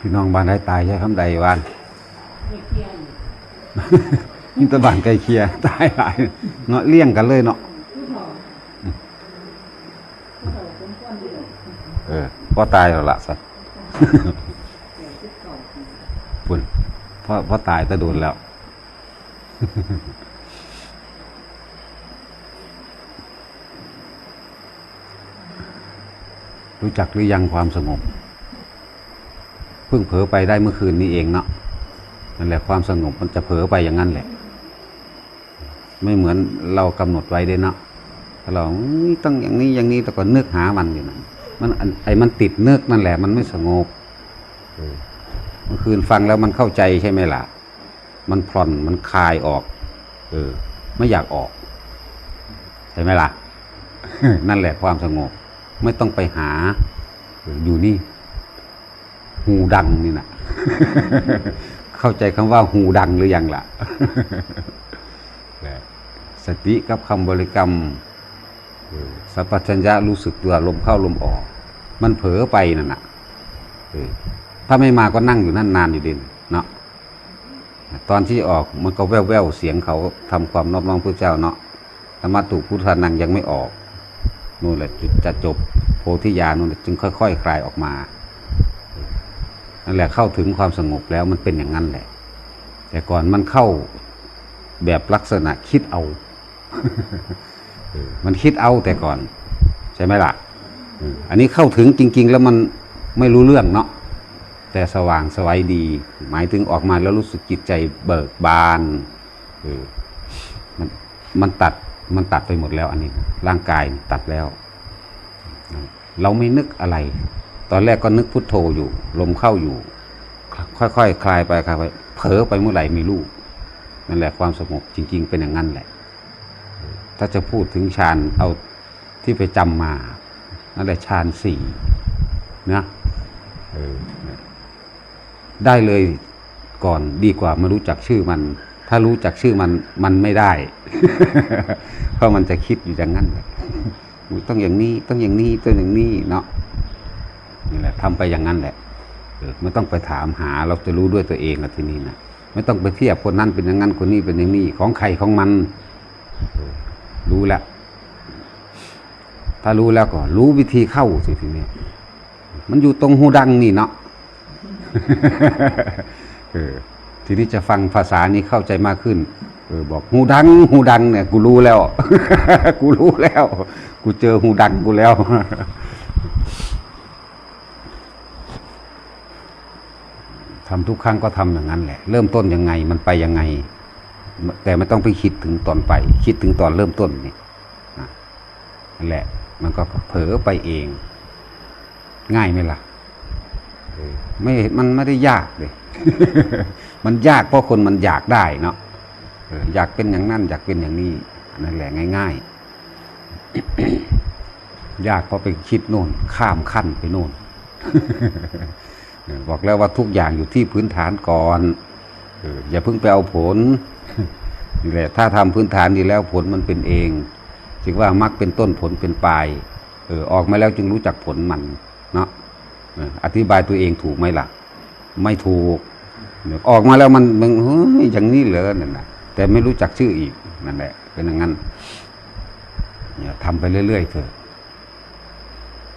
พี่น้องบ้านได้ตายใช่คำใดวานไม่เที่ยงมิตรบ้านไกลเคียตายหลายเนาะเลี่ยงกันเลยเนาะผู้เฒ่าผู้เฒ่าคนก้อนเดียวเออพอตายแล้วล่ะสัตว์แก่สิบเก้าปีปุ่นเพราะเพราะตายแต่โดนแล้วรู้จักหรือยังความสงบ เพิ่งเผลอไปได้เมื่อคืนนี้เองเนาะนั่นแหละความสงบมันจะเผลอไปอย่างนั้นแหละ ไม่เหมือนเรากำหนดไว้เด้เนาะถ้าเราต้องอย่างนี้อย่างนี้แต่ก็นึกหามันอยู่นะมันอันไอ้มันติดนึกนั่นแหละ มันไม่สงบเมื่อคืนฟังแล้วมันเข้าใจใช่ไหมล่ะ มันผ่อนมันคลายออก เออ ไม่อยากออกใช่ไหมล่ะ นั่นแหละความสงบ ไม่ต้องไปหาอยู่นี่ หูดังนี่นะเข้าใจคำว่าหูดังหรือยังล่ะสติกับคำบริกรรมเออสัพพัญญะรู้สึกตัวลมเข้าลมออก มันเผลอไปนั่นน่ะเออถ้าไม่มาก็นั่งอยู่นั่นนานอยู่ดินเนาะตอนที่ออกมันก็แว่วแววๆเสียงเขาทำความนอบน้อมพระเจ้าเนาะธรรมะตุพุทธานังยังไม่ออกนู่นแหละจุดจะจบโพธิญาณนู่นแหละจึงค่อย ๆคคลายออกมา นั่นแหละเข้าถึงความสงบแล้วมันเป็นอย่างนั้นแหละ แต่ก่อนมันเข้าแบบลักษณะคิดเอา มันคิดเอาแต่ก่อน ใช่ไหมล่ะอออันนี้เข้าถึงจริง ๆ แล้วมันไม่รู้เรื่องเนาะแต่สว่างสวัยดี หมายถึงออกมาแล้วรู้สึกจิตใจเบิกบานเออมันมันตัดมันตัดไปหมดแล้วอันนี้ ร่างกายตัดแล้ว เราไม่นึกอะไร ตอนแรกก็นึกพุทโธอยู่ ลมเข้าอยู่ ค่อยๆคคลายไปคลายไปเผลอไปเมื่อไหร่ม่รู้นั่นแหละความสงบจริง ๆ เป็นอย่างนั้นแหละ ถ้าจะพูดถึงฌานเอาที่ไปจำมา นั่นแหละฌานสี่นะได้เลยก่อนดีกว่าไม่รู้จักชื่อมัน ถ้ารู้จักชื่อมันมันไม่ได้ เพราะมันจะคิดอยู่อย่างนั้นต้องอย่างนี้ต้องอย่างนี้ต้องอย่างนี้เนาะ นี่แหละทำไปอย่างนั้นแหละไม่ต้องไปถามหาเราจะรู้ด้วยตัวเองละทีนี้นะไม่ต้องไปเทียบคนนั้นเป็นอย่างนั้นคนนี้เป็นอย่างนี้ของใครของมัน รู้แล้วถ้ารู้แล้วก็ รู้วิธีเข้าสิทีนี้มันอยู่ตรงหูดังนี่เนาะเออทีนี้จะฟังภาษานี้เข้าใจมากขึ้น เออ บอกหูดังหูดังเนี่ย กูรู้แล้ว กูรู้แล้ว กูเจอหูดังกูแล้ว ทำทุกครั้งก็ทำอย่างนั้นแหละ เริ่มต้นยังไงมันไปยังไง แต่ไม่ต้องไปคิดถึงตอนไป คิดถึงตอนเริ่มต้นนี่นั่นแหละ มันก็เผลอไปเอง ง่ายไหมล่ะไม่มันไม่ได้ยากเลยมันยากเพราะคนมันอยากได้เนาะอยากเป็นอย่างนั้นอยากเป็นอย่างนี้นั่นแหละง่ายๆยากเพราะไปคิดโน่น ข้ามขั้นไปโน่น บอกแล้วว่าทุกอย่างอยู่ที่พื้นฐานก่อนอย่าเพิ่งไปเอาผลนี่แหละถ้าทำพื้นฐานดีแล้วผลมันเป็นเองจึงว่ามักเป็นต้นผลเป็นปลายเออออกมาแล้วจึงรู้จักผลมันเนาะอธิบายตัวเองถูกไหมล่ะ ไม่ถูก ออกมาแล้วมันมันเฮ้ยอย่างนี้เหรอนั่นนะแต่ไม่รู้จักชื่ออีกนั่นแหละเป็นอย่างนั้นเนี่ยทำไปเรื่อยๆเถอะ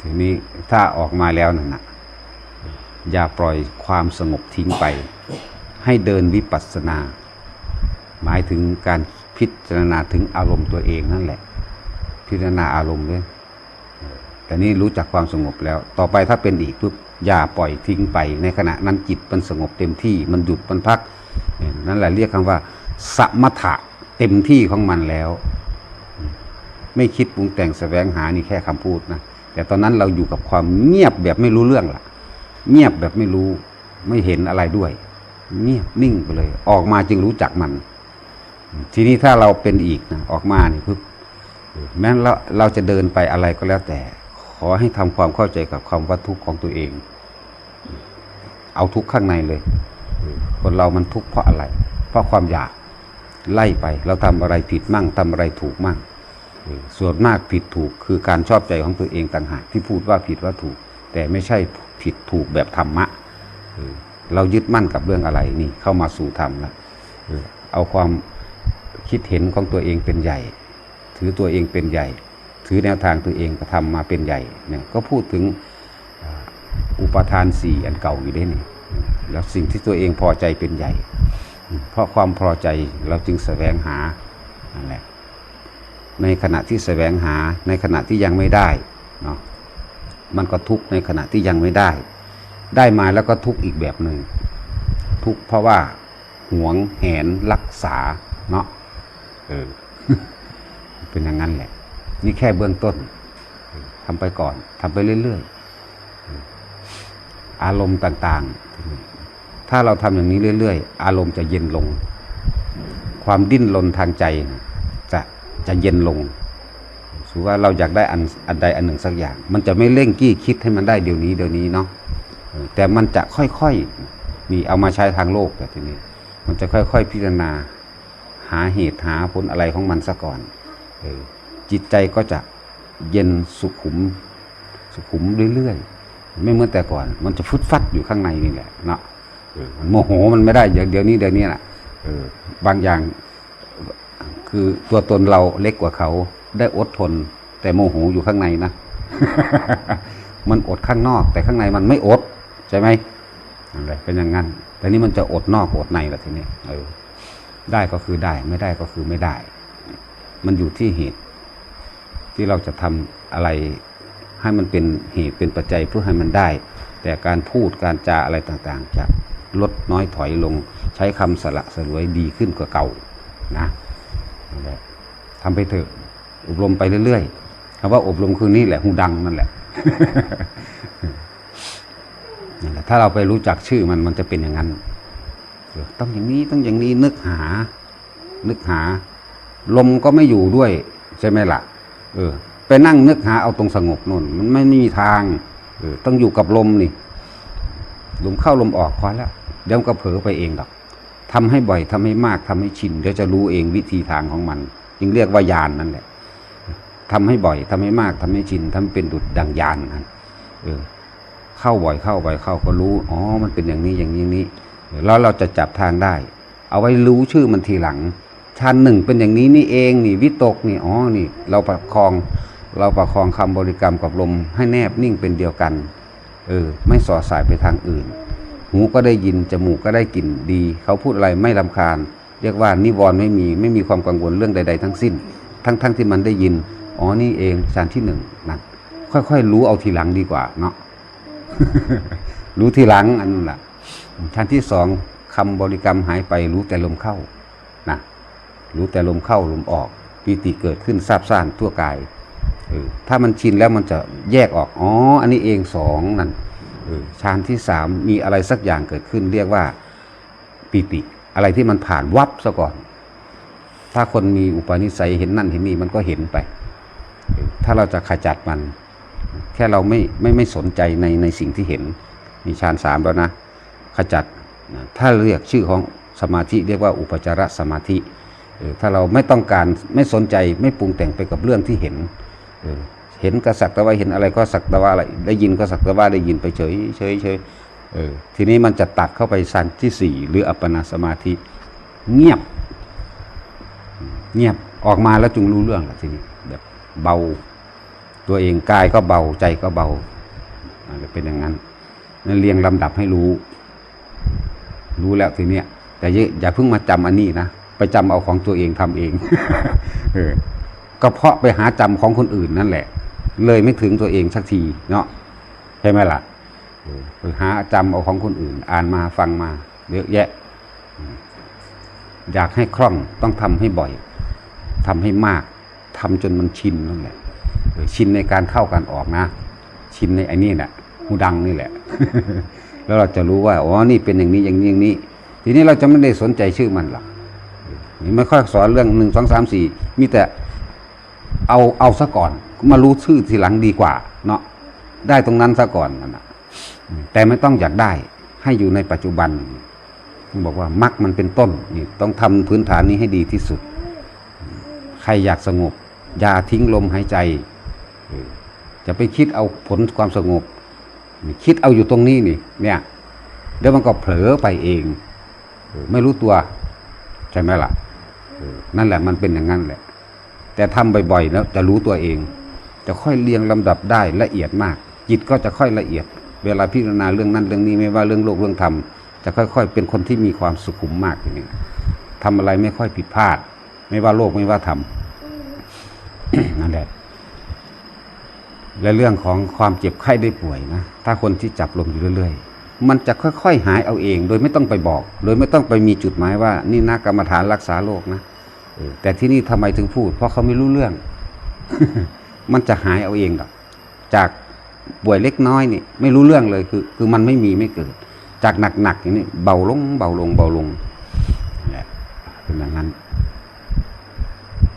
ทีนี้ถ้าออกมาแล้วนั่นนะ อย่าปล่อยความสงบทิ้งไป ให้เดินวิปัสสนา หมายถึงการพิจารณาถึงอารมณ์ตัวเองนั่นแหละ พิจารณาอารมณ์ด้วยแต่นี่รู้จักความสงบแล้ว ต่อไปถ้าเป็นอีกปุ๊บอย่าปล่อยทิ้งไป ในขณะนั้นจิตมันสงบเต็มที่ มันหยุดมันพัก นั่นแหละเรียกคำว่า สมถะเต็มที่ของมันแล้ว ไม่คิดปรุงแต่งแสวงหานี่แค่คำพูดนะแต่ตอนนั้นเราอยู่กับความเงียบแบบไม่รู้เรื่องล่ะ เงียบแบบไม่รู้ ไม่เห็นอะไรด้วย เงียบนิ่งไปเลย ออกมาจึงรู้จักมัน ทีนี้ถ้าเราเป็นอีกนะออกมานี่ปุ๊บแม้เราเราจะเดินไปอะไรก็แล้วแต่ ขอให้ทำความเข้าใจกับความว่าทุกข์ของตัวเอง เอาทุกข์ข้างในเลย คนเรามันทุกข์เพราะอะไร เพราะความอยากไล่ไป เราทำอะไรผิดมั่งทำอะไรถูกมั่ง ส่วนมากผิดถูกคือการชอบใจของตัวเองต่างหากที่พูดว่าผิดว่าถูก แต่ไม่ใช่ ผิดถูกแบบธรรมะเออเรายึดมั่นกับเรื่องอะไรนี่เข้ามาสู่ธรรมแล้วเออเอาความคิดเห็นของตัวเองเป็นใหญ่ ถือตัวเองเป็นใหญ่ ถือแนวทางตัวเองกระทำมาเป็นใหญ่เนี่ยก็พูดถึงอุปทานสี่อันเก่าอยู่ได้นี่แล้วสิ่งที่ตัวเองพอใจเป็นใหญ่ เพราะความพอใจเราจึงแสวงหานั่นแหละในขณะที่แสวงหาในขณะที่ยังไม่ได้เนาะ มันก็ทุกข์ในขณะที่ยังไม่ได้ ได้มาแล้วก็ทุกข์อีกแบบหนึ่งทุกข์เพราะว่าหวงแหนรักษาเนาะเออเป็นอย่างนั้นแหละ นี่แค่เบื้องต้นทำไปก่อนทำไปเรื่อยๆอารมณ์ต่างๆ ถ้าเราทำอย่างนี้เรื่อยๆ อารมณ์จะเย็นลง ความดิ้นรนทางใจจะจะเย็นลง ถือว่าเราอยากได้อันอันใดอันหนึ่งสักอย่าง มันจะไม่เร่งกี้คิดให้มันได้เดี๋ยวนี้เดี๋ยวนี้เนาะแต่มันจะค่อยๆมีเอามาใช้ทางโลกแต่ทีนี้ มันจะค่อยๆพิจารณา หาเหตุหาผลอะไรของมันซะก่อนเออจิตใจก็จะเย็นสุขุม สุขุมเรื่อยๆไม่เหมือนแต่ก่อน มันจะฟุดฟัดอยู่ข้างในนี่แหละเนาะมันโมโหมันไม่ได้เดี๋ยวนี้เดี๋ยวนี้น่ะบางอย่างคือตัวตนเราเล็กกว่าเขา ได้อดทน แต่โมโหอยู่ข้างในนะ มันอดข้างนอก แต่ข้างในมันไม่อด ใช่ไหมอะไรเป็นอย่างนั้น แต่นี่มันจะอดนอกอดในละทีนี้เออได้ก็คือได้ ไม่ได้ก็คือไม่ได้ มันอยู่ที่เหตุ ที่เราจะทำอะไรให้มันเป็นเหตุเป็นปัจจัยเพื่อให้มันได้ แต่การพูดการจาอะไรต่างๆ จะลดน้อยถอยลง ใช้คำสละสลวยดีขึ้นกว่าเก่านะนั่นแหละทำไปเถอะ อบรมไปเรื่อยๆคำว่าอบรมคือนี่แหละหูดังนั่นแหละนั่นแหละ ถ้าเราไปรู้จักชื่อมันมันจะเป็นอย่างนั้น ต้องอย่างนี้ต้องอย่างนี้นึกหา นึกหา ลมก็ไม่อยู่ด้วย ใช่ไหมล่ะ เออ ไปนั่งนึกหาเอาตรงสงบนู่นมันไม่มีทาง เออ ต้องอยู่กับลมนี่ ลมเข้าลมออกพอแล้วเดี๋ยวก็เผลอไปเองดอกทำให้บ่อยทำให้มากทำให้ชินเดี๋ยวจะรู้เองวิธีทางของมัน จึงเรียกว่ายานนั่นแหละ ทำให้บ่อยทำให้มากทำให้ชินทำให้เป็นดุจดังยานนั่นเออเข้าบ่อยเข้าบ่อยเข้าก็รู้อ๋อมันเป็นอย่างนี้อย่างนี้อย่างนี้แล้วเราจะจับทางได้ เอาไว้รู้ชื่อมันทีหลังชั้นหนึ่งเป็นอย่างนี้นี่เองนี่วิตกนี่อ๋อนี่ เราประคอง เราประคองคำบริกรรมกับลมให้แนบนิ่งเป็นเดียวกันเออไม่สอดสายไปทางอื่น หูก็ได้ยินจมูกก็ได้กลิ่นดี เขาพูดอะไรไม่ลำคาญ เรียกว่านิวรณ์ไม่มีไม่มีความกังวลเรื่องใด ๆ ทั้งสิ้น ทั้งๆทที่มันได้ยิน อ๋อนี่เองชั้นที่หนึ่งนั่นค่อยๆรู้เอาทีหลังดีกว่าเนาะรู้ทีหลังอันนั้นแหละชั้นที่สองคำบริกรรมหายไปรู้แต่ลมเข้านะรู้แต่ลมเข้าลมออกปีติเกิดขึ้นซาบซ่านทั่วกายเออถ้ามันชินแล้วมันจะแยกออก อ๋อ อันนี้เองสองนั่นเออฌานที่สามมีอะไรสักอย่างเกิดขึ้น เรียกว่าปีติ อะไรที่มันผ่านวับซะก่อน ถ้าคนมีอุปนิสัยเห็นนั่นเห็นนี่มันก็เห็นไป ถ้าเราจะขจัดมัน แค่เราไม่ไม่ไม่สนใจในในสิ่งที่เห็น มีฌานสามแล้วนะ ขจัดถ้าเรียกชื่อของสมาธิเรียกว่าอุปจารสมาธิถ้าเราไม่ต้องการไม่สนใจไม่ปรุงแต่งไปกับเรื่องที่เห็นเห็นก็สักแต่ว่าเห็นอะไรก็สักแต่ว่าอะไรได้ยินก็สักแต่ว่าได้ยินไปเฉยเฉยเฉยเออทีนี้มันจะตัดเข้าไปฌานที่สี่หรืออัปปนาสมาธิ เงียบ เงียบออกมาแล้วจึงรู้เรื่องละทีนี้แบบ เบา ตัวเองกายก็เบาใจก็เบาจะเป็นอย่างนั้นนั่นเรียงลำดับให้รู้ รู้แล้วทีเนี้ยแต่อย่าอย่าเพิ่งมาจำอันนี้นะไปจำเอาของตัวเองทำเองเออก็เพราะไปหาจำของคนอื่นนั่นแหละ เลยไม่ถึงตัวเองสักทีเนาะใช่ไหมล่ะไปหาจำเอาของคนอื่น อ่านมาฟังมาเยอะแยะ อยากให้คล่องต้องทำให้บ่อยทำให้มาก ทำจนมันชินนั่นแหละชินในการเข้าการออกนะ ชินในไอ้นี่แหละหูดังนี่แหละ แล้วเราจะรู้ว่าอ๋อนี่เป็นอย่างนี้อย่างนี้อย่างนี้ ทีนี้เราจะไม่ได้สนใจชื่อมันหรอกนี่ไม่ค่อยสอนเรื่องหนึ่งสองสามสี่มีแต่เอาเอาซะก่อนมารู้ชื่อทีหลังดีกว่า เนาะได้ตรงนั้นซะก่อนนั่นนะแต่ไม่ต้องอยากได้ให้อยู่ในปัจจุบันบอกว่ามักมันเป็นต้นนี่ต้องทำพื้นฐานนี้ให้ดีที่สุด ใครอยากสงบ อย่าทิ้งลมหายใจจะไปคิดเอาผลความสงบ คิดเอาอยู่ตรงนี้นี่ เนี่ยเดี๋ยวมันก็เผลอไปเอง ไม่รู้ตัว ใช่ไหมล่ะนั่นแหละมันเป็นอย่างนั้นแหละ แต่ทำบ่อยๆแล้วจะรู้ตัวเอง จะค่อยเรียงลำดับได้ละเอียดมาก จิตก็จะค่อยละเอียด เวลาพิจารณาเรื่องนั้นเรื่องนี้ไม่ว่าเรื่องโลกเรื่องธรรมจะค่อย ๆ เป็นคนที่มีความสุขุมมากอย่างนี้ทำอะไรไม่ค่อยผิดพลาด ไม่ว่าโลกไม่ว่าธรรม นั่นแหละ และเรื่องของความเจ็บไข้ได้ป่วยนะ ถ้าคนที่จับลมอยู่เรื่อย ๆ มันจะค่อย ๆ หายเอาเอง โดยไม่ต้องไปบอก โดยไม่ต้องไปมีจุดหมายว่า นี่นักกรรมฐานรักษาโรคนะแต่ที่นี่ทำไมถึงพูด เพราะเขาไม่รู้เรื่อง มันจะหายเอาเองหรอกจากป่วยเล็กน้อยนี่ไม่รู้เรื่องเลยคือ คือมันไม่มีไม่เกิด จากหนักๆอย่างนี้เบาลง เบาลง เบาลงนั่นแหละเป็นอย่างนั้น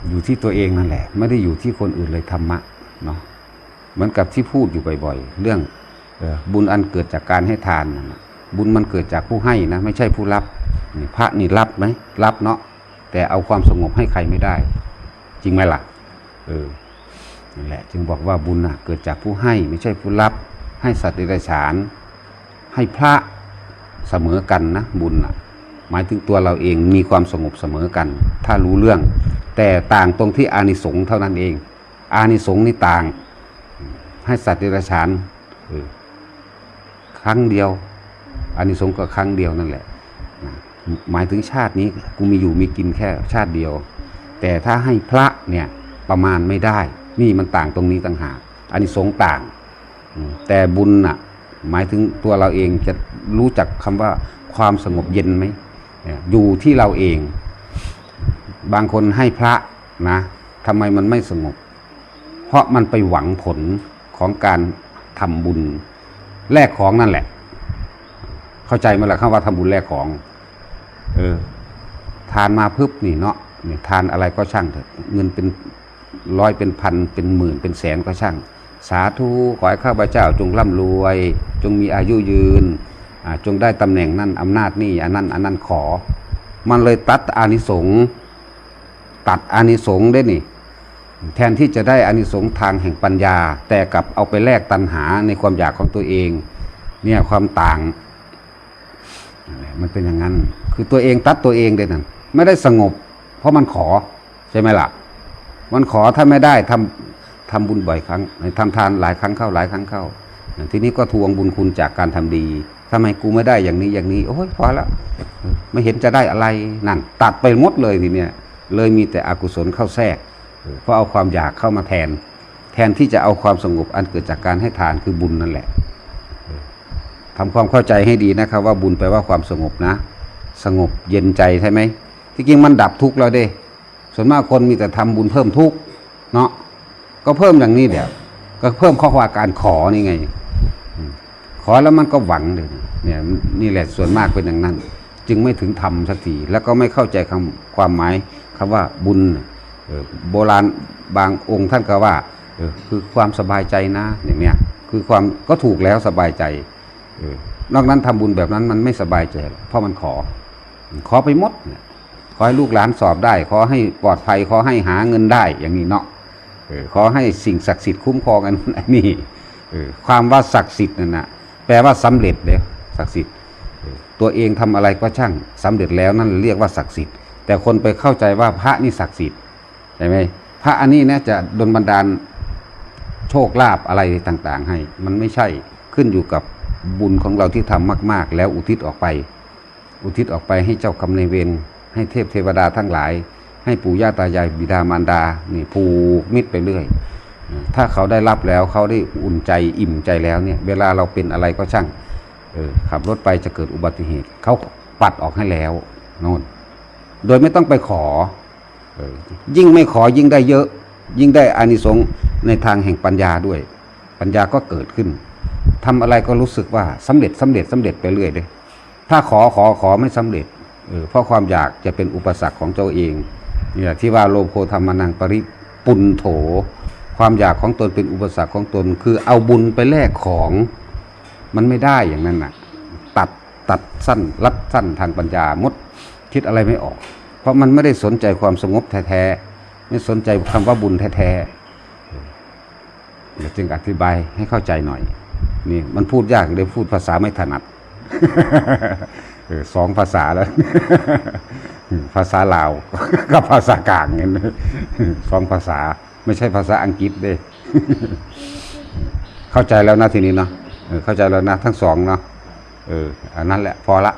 อยู่ที่ตัวเองนั่นแหละ ไม่ได้อยู่ที่คนอื่นเลยธรรมะเนาะเหมือนกับที่พูดอยู่บ่อยๆ เรื่องออบุญอันเกิดจากการให้ทานนะบุญมันเกิดจากผู้ให้นะ ไม่ใช่ผู้รับนี่พระนี่รับไหมรับเนาะแต่เอาความสงบให้ใครไม่ได้ จริงไหมล่ะเออนั่นแหละ จึงบอกว่าบุญน่ะเกิดจากผู้ให้ ไม่ใช่ผู้รับ ให้สัตว์เดรัจฉาน ให้พระเสมอกันนะบุญน่ะ หมายถึงตัวเราเองมีความสงบเสมอกัน ถ้ารู้เรื่อง แต่ต่างตรงที่อานิสงส์เท่านั้นเอง อานิสงส์นี่ต่าง ให้สัตว์เดรัจฉานครั้งเดียวอานิสงส์ก็ครั้งเดียวนั่นแหละ หมายถึงชาตินี้กูมีอยู่มีกินแค่ชาติเดียว แต่ถ้าให้พระเนี่ยประมาณไม่ได้ นี่มันต่างตรงนี้ต่างหากอานิสงส์ต่าง แต่บุญน่ะหมายถึงตัวเราเองจะรู้จักคำว่าความสงบเย็นไหม อยู่ที่เราเอง บางคนให้พระนะทำไมมันไม่สงบ เพราะมันไปหวังผลของการทำบุญแลกของนั่นแหละ เข้าใจไหมล่ะคำว่าทำบุญแลกของ เออ ทานมาพึบนี่เนาะนี่ทานอะไรก็ช่างเถอะ เงินเป็นร้อยเป็นพันเป็นหมื่นเป็นแสนก็ช่าง สาธุขอให้ข้าพเจ้าจงร่ำรวย จงมีอายุยืน จงได้ตำแหน่งนั่นอำนาจนี่อันนั้นอันนั้นขอ มันเลยตัดอานิสงส์ตัดอานิสงส์ได้นี่ แทนที่จะได้อานิสงส์ทางแห่งปัญญา แต่กลับเอาไปแลกตัณหาในความอยากของตัวเอง เนี่ยความต่างมันเป็นอย่างนั้น คือตัวเองตัดตัวเองเด่นั่นไม่ได้สงบ เพราะมันขอใช่ไหมล่ะ มันขอถ้าไม่ได้ทำทำบุญบ่อยครั้งทำทานหลายครั้งเข้าหลายครั้งเข้า ทีนี้ก็ทวงบุญคุณจากการทำดี ทำไมกูไม่ได้อย่างนี้อย่างนี้ โอ้ยพอแล้วไม่เห็นจะได้อะไรนั่นตัดไปหมดเลยทีเนี้ยเลยมีแต่อกุศลเข้าแทรกเพราะเอาความอยากเข้ามาแทน แทนที่จะเอาความสงบอันเกิดจากการให้ทานคือบุญนั่นแหละทำความเข้าใจให้ดีนะครับ ว่าบุญแปลว่าความสงบนะ สงบเย็นใจใช่ไหมที่จริงมันดับทุกข์แล้วเด้ ส่วนมากคนมีแต่ทำบุญเพิ่มทุกข์เนาะก็เพิ่มอย่างนี้เดี๋ยวก็เพิ่มข้อความการขอนี่ไง ขอแล้วมันก็หวังเลยเนี่ยนี่แหละส่วนมากเป็นอย่างนั้น จึงไม่ถึงธรรมสักทีแล้วก็ไม่เข้าใจคำความหมายคำว่าบุญโบราณบางองค์ท่านก็ว่าคือความสบายใจนะอย่างเนี้ยคือความก็ถูกแล้วสบายใจเออนอกนั้นทำบุญแบบนั้นมันไม่สบายใจ เพราะมันขอ ขอไปหมดเนี่ยขอให้ลูกหลานสอบได้ ขอให้ปลอดภัย ขอให้หาเงินได้ อย่างนี้เนาะเออขอให้สิ่งศักดิ์สิทธิ์คุ้มครองอันนี้เออความว่าศักดิ์สิทธิ์นั่นนะ แปลว่าสำเร็จเลยศักดิ์สิทธิ์ตัวเองทำอะไรก็ช่างสำเร็จแล้วนั่นเรียกว่าศักดิ์สิทธิ์ แต่คนไปเข้าใจว่าพระนี่ศักดิ์สิทธิ์ใช่ไหมพระอันนี้นะจะดลบันดาลโชคลาภอะไรต่าง ๆ ให้ มันไม่ใช่ขึ้นอยู่กับบุญของเราที่ทำมาก ๆ แล้วอุทิศออกไป อุทิศออกไปให้เจ้ากรรมนายเวรให้เทพเทวดาทั้งหลาย ให้ปู่ย่าตายายบิดามารดา นี่ผูกมิตรไปเรื่อย ถ้าเขาได้รับแล้วเขาได้อุ่นใจอิ่มใจแล้วเนี่ย เวลาเราเป็นอะไรก็ช่างเออขับรถไปจะเกิดอุบัติเหตุ เขาปัดออกให้แล้วโน่นโดยไม่ต้องไปขอเออยิ่งไม่ขอยิ่งได้เยอะ ยิ่งได้อานิสงส์ในทางแห่งปัญญาด้วย ปัญญาก็เกิดขึ้นทำอะไรก็รู้สึกว่าสำเร็จสำเร็จสำเร็จไปเรื่อยเลยถ้าขอขอขอไม่สำเร็จเออเพราะความอยากจะเป็นอุปสรรคของเจ้าเองเนี่ยที่ว่าโลโภธรรมนังปริปุนโถ ความอยากของตนเป็นอุปสรรคของตน คือเอาบุญไปแลกของมันไม่ได้อย่างนั้นน่ะ ตัดตัดสั้นรัดสั้นทางปัญญามดคิดอะไรไม่ออก เพราะมันไม่ได้สนใจความสงบแท้ๆไม่สนใจคำว่าบุญแท้ๆเดี๋ยวจึงอธิบายให้เข้าใจหน่อย นี่มันพูดยากเลยพูดภาษาไม่ถนัดสองภาษาแล้ว ภาษาลาวกับภาษากลางเนี่ยสองภาษา ไม่ใช่ภาษาอังกฤษเด้ เข้าใจแล้วนะทีนี้เนาะเข้าใจแล้วนะทั้งสองเนาะเอออันนั้นแหละพอละ